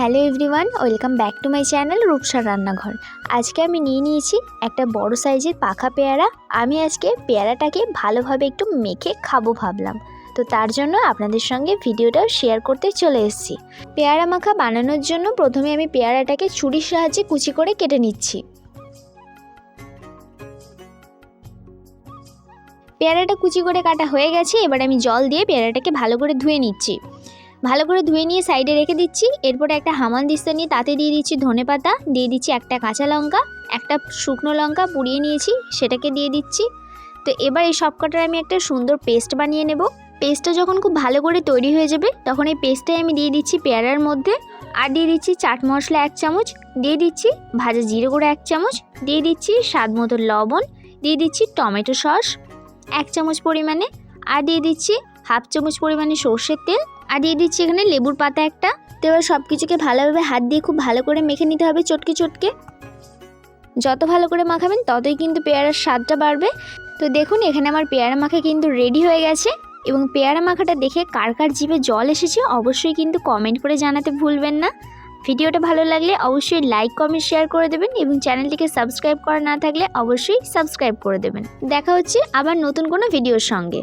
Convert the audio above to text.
Hello everyone, welcome back to my channel রূপসার রান্নাঘর। আজকে আমি নিয়ে নিয়েছি একটা বড় সাইজের পাখা পেয়ারা। আমি আজকে পেয়ারাটাকে ভালোভাবে একটু মেখে খাব ভাবলাম। তো তার জন্য আপনাদের সঙ্গে ভিডিওটাও শেয়ার করতে চলে এসেছি। পেয়ারা মাখা বানানোর জন্য প্রথমে আমি পেয়ারাটাকে ছুরির সাহায্যে কুচি করে কেটে নিচ্ছি। পেয়ারাটা কুচি করে কাটা হয়ে গেছে, এবার আমি জল দিয়ে পেয়ারাটাকে ভালো করে ধুয়ে নিচ্ছি। ভালো করে ধুয়ে নিয়ে সাইডে রেখে দিচ্ছি। এরপরে একটা হামান দিস্তা নিয়ে তাতে দিয়ে দিচ্ছি ধনে পাতা, দিয়ে দিচ্ছি একটা কাঁচা লঙ্কা, একটা শুকনো লঙ্কা পুড়িয়ে নিয়েছি, সেটাকে দিয়ে দিচ্ছি। তো এবার এই সব কটার আমি একটা সুন্দর পেস্ট বানিয়ে নেব। পেস্টটা যখন খুব ভালো করে তৈরি হয়ে যাবে, তখন এই পেস্টটাই আমি দিয়ে দিচ্ছি পেয়ারার মধ্যে। আর দিয়ে দিচ্ছি চাট মশলা এক চামচ, দিয়ে দিচ্ছি ভাজা জিরে গুঁড়ো এক চামচ, দিয়ে দিচ্ছি স্বাদ মতো লবণ, দিয়ে দিচ্ছি টমেটো সস এক চামচ পরিমাণে, আর দিয়ে দিচ্ছি হাফ চামচ পরিমাণে সর্ষের তেল আর দিয়ে দিচ্ছি এখানে লেবুর পাতা একটা। তো এবার সব কিছুকে ভালোভাবে হাত দিয়ে খুব ভালো করে মেখে নিতে হবে চটকে চটকে। যত ভালো করে মাখাবেন ততই কিন্তু পেয়ারার স্বাদটা বাড়বে। তো দেখুন, এখানে আমার পেয়ারা মাখা কিন্তু রেডি হয়ে গেছে। এবং পেয়ারা মাখাটা দেখে কার কার জিভে জল এসেছে অবশ্যই কিন্তু কমেন্ট করে জানাতে ভুলবেন না। ভিডিওটা ভালো লাগলে অবশ্যই লাইক কমেন্ট শেয়ার করে দেবেন এবং চ্যানেলটিকে সাবস্ক্রাইব করা না থাকলে অবশ্যই সাবস্ক্রাইব করে দেবেন। দেখা হচ্ছে আবার নতুন কোনো ভিডিওর সঙ্গে।